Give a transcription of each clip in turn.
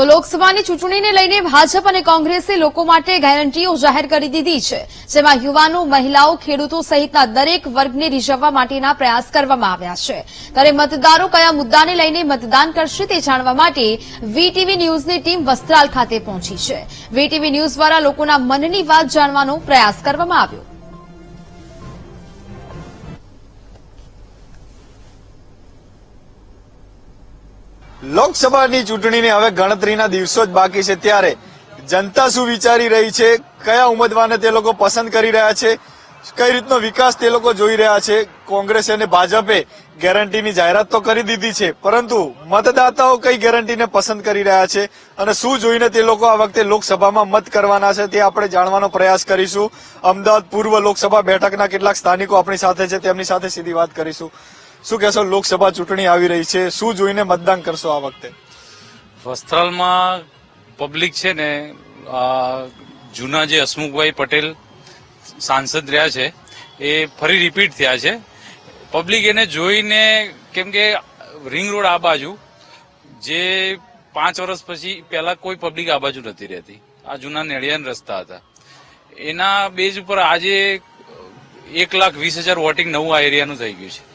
તો લોકસભાની ચૂંટણીને લઈને ભાજપ અને કોંગ્રેસે લોકો માટે ગેરંટીઓ જાહેર કરી દીધી છે, જેમાં યુવાનો, મહિલાઓ, ખેડૂતો સહિતના દરેક વર્ગને રીઝવવા માટેના પ્રયાસ કરવામાં આવ્યા છે. ત્યારે મતદારો કયા મુદ્દાને લઈને મતદાન કરશે તે જાણવા માટે વીટીવી ન્યૂઝની ટીમ વસ્ત્રાલ ખાતે પહોંચી છે. વીટીવી ન્યૂઝ દ્વારા લોકોના મનની વાત જાણવાનો પ્રયાસ કરવામાં આવ્યો. લોકસભાની ચૂંટણીની હવે ગણતરીના દિવસો જ બાકી છે ત્યારે જનતા શું વિચારી રહી છે? કયા ઉમેદવારને તે લોકો પસંદ કરી રહ્યા છે? કઈ રીતનો વિકાસ તે લોકો જોઈ રહ્યા છે? કોંગ્રેસ અને ભાજપે ગેરંટીની જાહેરાત તો કરી દીધી છે, પરંતુ મતદાતાઓ કઈ ગેરંટીને પસંદ કરી રહ્યા છે અને શું જોઈને તે લોકો આ વખતે લોકસભામાં મત કરવાના છે તે આપણે જાણવાનો પ્રયાસ કરીશું. અમદાવાદ પૂર્વ લોકસભા બેઠકના કેટલાક સ્થાનિકો આપણી સાથે છે, તેમની સાથે સીધી વાત કરીશું. શું કહેશો, લોકસભા ચૂંટણી આવી રહી છે, શું જોઈને મતદાન કરશો આ વખતે? વસ્ત્રાલમાં પબ્લિક છે ને જૂના જે હસમુખભાઈ પટેલ સાંસદ રહ્યા છે, એ ફરી રિપીટ થયા છે. પબ્લિક એને જોઈને, કેમ કે રિંગ રોડ આ બાજુ, જે પાંચ વર્ષ પછી પહેલા કોઈ પબ્લિક આ બાજુ નથી રહેતી. આ જૂના નેડિયાન રસ્તા હતા. એના બેઝ ઉપર આજે એક લાખ વીસ હજાર વોટિંગ નવું આ એરિયાનું થઈ ગયું છે.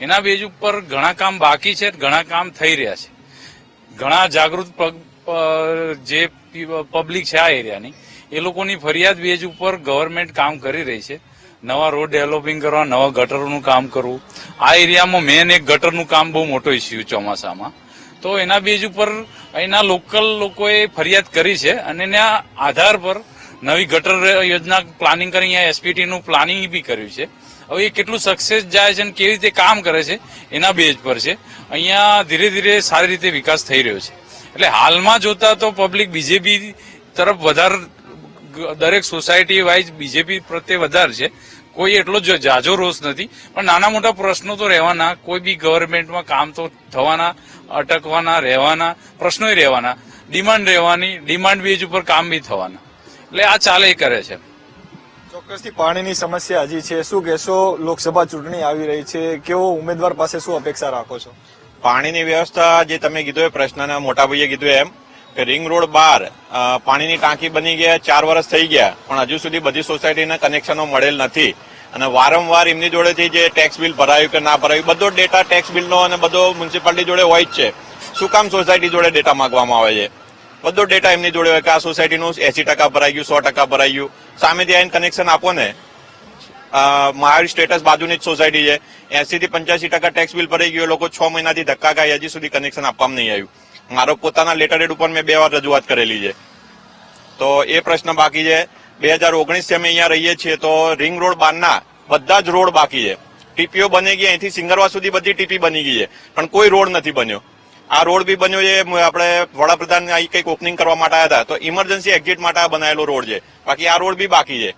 એના બેજ ઉપર ઘણા કામ બાકી છે, ઘણા કામ થઈ રહ્યા છે. ઘણા જાગૃત જે પબ્લિક છે આ એરિયાની એ લોકોની ફરિયાદ બેજ ઉપર ગવર્મેન્ટ કામ કરી રહી છે. નવા રોડ ડેવલપિંગ કરવા, નવા ગટરોનું કામ કરવું. આ એરિયામાં મેન એક ગટરનું કામ બહુ મોટો ઇસ્યુ ચોમાસામાં. તો એના બેજ ઉપર અહીંના લોકલ લોકોએ ફરિયાદ કરી છે અને એના આધાર પર નવી ગટર યોજના પ્લાનિંગ કરી, અહીંયા એસપીટીનું પ્લાનિંગ બી કર્યું છે. હવે એ કેટલું સક્સેસ જાય છે અને કેવી રીતે કામ કરે છે, એના બેઝ પર છે. અહીંયા ધીરે ધીરે સારી રીતે વિકાસ થઈ રહ્યો છે. એટલે હાલમાં જોતા તો પબ્લિક બીજેપી તરફ વધારે, દરેક સોસાયટી વાઇઝ બીજેપી પ્રત્યે વધારે છે. કોઈ એટલો જ જાજો રોષ નથી. પણ નાના મોટા પ્રશ્નો તો રહેવાના. કોઈ બી ગવર્મેન્ટમાં કામ તો થવાના, અટકવાના, રહેવાના, પ્રશ્નોય રહેવાના. ડિમાન્ડ રહેવાની ડિમાન્ડ બેઝ ઉપર કામ બી થવાના. એટલે આ ચાલે કરે છે. ચોક્કસથી પાણીની સમસ્યા હજી છે. શું કહેશો, લોકસભા ચૂંટણી આવી રહી છે. કેવો ઉમેદવાર પાસે શું અપેક્ષા રાખો છો? પાણીની વ્યવસ્થા જે તમે કીધું એ પ્રશ્નના મોટા ભાઈએ કીધું એમ કે રિંગ રોડ બાર પાણીની ટાંકી બની ગયા, ચાર વર્ષ થઈ ગયા, પણ હજુ સુધી બધી સોસાયટીના કનેક્શનો મળેલ નથી. અને વારંવાર એમની જોડેથી જે ટેક્સ બિલ ભરાયું કે ના ભરાયું, બધો ડેટા ટેક્સ બિલનો અને બધો મ્યુનિસિપાલિટી જોડે હોય જ છે. શું કામ સોસાયટી જોડે ડેટા માંગવામાં આવે છે? બધો ડેટા એમની જોડે હોય કે આ સોસાયટીનું એસી ટકા ભરાઈ ગયું, સો ટકા ભરાઈ ગયું. સામેથી આવીને કનેક્શન આપો ને. મહાવીર સ્ટેટસ બાજુની જ સોસાયટી છે. એસી થી પંચ્યાસી ટકા ટેક્સ બિલ ભરાઈ ગયો લોકો છ મહિનાથી ધક્કા ખાઈ હજી સુધી કનેક્શન આપવામાં નહીં આવ્યું. મારો પોતાના લેટર હેડ ઉપર મેં બે વાર રજૂઆત કરેલી છે. તો એ પ્રશ્ન બાકી છે. બે હજાર ઓગણીસ અમે અહીંયા રહીએ છીએ, તો રિંગ રોડ બારના બધા જ રોડ બાકી છે. ટીપીઓ બની ગઈ અહીંથી સિંગરવા સુધી બધી ટીપી બની ગઈ છે. પણ કોઈ રોડ નથી બન્યો. આ રોડ બી બન્યો છે આપણે વડાપ્રધાન અહીં કંઈક ઓપનિંગ કરવા માટે આવ્યા હતા. તો ઇમરજન્સી એક્ઝિટ માટે બનાવેલો રોડ છે. બાકી આ રોડ બી બાકી છે.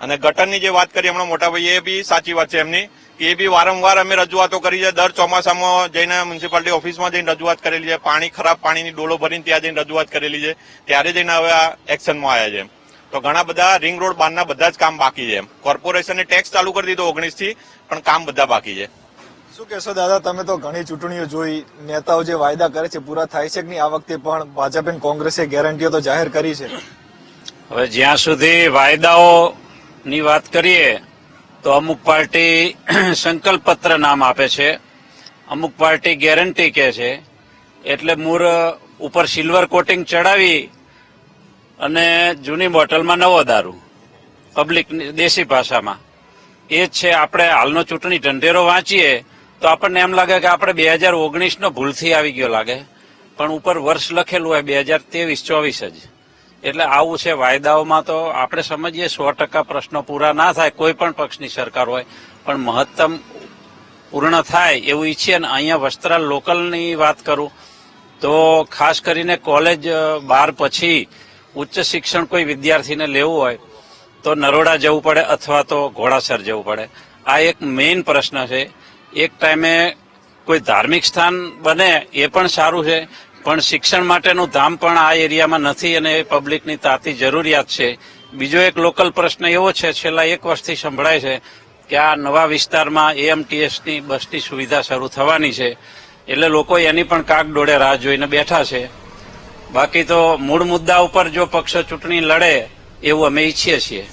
અને ગટરની જે વાત કરી હમણાં મોટાભાઈ એ બી સાચી વાત છે એમની એ બી વારંવાર અમે રજૂઆતો કરી છે. દર ચોમાસામાં જઈને મ્યુનિસિપાલિટી ઓફિસમાં જઈને રજૂઆત કરેલી છે. પાણી, ખરાબ પાણીની ડોલો ભરીને ત્યાં જઈને રજૂઆત કરેલી છે. ત્યારે જઈને હવે આ એક્શનમાં આવ્યા છે તો ઘણા બધા રિંગ રોડ બહારના બધા જ કામ બાકી છે કોર્પોરેશને ટેક્સ ચાલુ કરી દીધો ઓગણીસથી પણ કામ બધા બાકી છે. શું કહેશો દાદા, તમે તો ઘણી ચૂંટણીઓ જોઈ, નેતાઓ જે વાયદા કરે છે, પૂરા થાય છે કે નહીં આ વખતે પણ ભાજપ અને કોંગ્રેસે ગેરંટીઓ તો જાહેર કરી છે? હવે જ્યાં સુધી વાયદાઓની વાત કરીએ, તો અમુક પાર્ટી સંકલ્પ પત્ર નામ આપે છે. અમુક પાર્ટી ગેરંટી કહે છે. એટલે મૂળ ઉપર સિલ્વર કોટિંગ ચડાવી અને જૂની બોટલમાં નવો દારૂ પબ્લિક દેશી ભાષામાં. એ જ છે, આપણે હાલનો ચૂંટણી ઢંઢેરો વાંચીએ તો આપણને એમ લાગે કે આપણે બે હજાર ઓગણીસનો ભૂલથી આવી ગયો લાગે. પણ ઉપર વર્ષ લખેલું હોય બે હજાર ત્રેવીસ, ચોવીસ જ. એટલે આવું છે વાયદાઓમાં તો આપણે સમજીએ સો ટકા પ્રશ્નો પૂરા ના થાય, કોઈ પણ પક્ષની સરકાર હોય. પણ મહત્તમ પૂર્ણ થાય એવું ઈચ્છીએ ને અહીંયા વસ્ત્રાલ લોકલની વાત કરું, તો ખાસ કરીને કોલેજ બાર પછી ઉચ્ચ શિક્ષણ કોઈ વિદ્યાર્થીને લેવું હોય, તો નરોડા જવું પડે અથવા તો ઘોડાસર જવું પડે. આ એક મેઇન પ્રશ્ન છે. એક ટાઈમે કોઈ ધાર્મિક સ્થાન બને એ પણ સારું છે, પણ શિક્ષણ માટેનું ધામ પણ આ એરિયામાં નથી અને એ પબ્લિકની તાતી જરૂરિયાત છે. બીજો એક લોકલ પ્રશ્ન એવો છે, છેલ્લા એક વર્ષથી સંભળાય છે કે આ નવા વિસ્તારમાં એએમટીએસની બસની સુવિધા શરૂ થવાની છે, એટલે લોકો એની પણ કાક ડોળે રાહ જોઈને બેઠા છે. બાકી તો મૂળ મુદ્દા ઉપર જો પક્ષ ચૂંટણી લડે એવું અમે ઈચ્છીએ છીએ.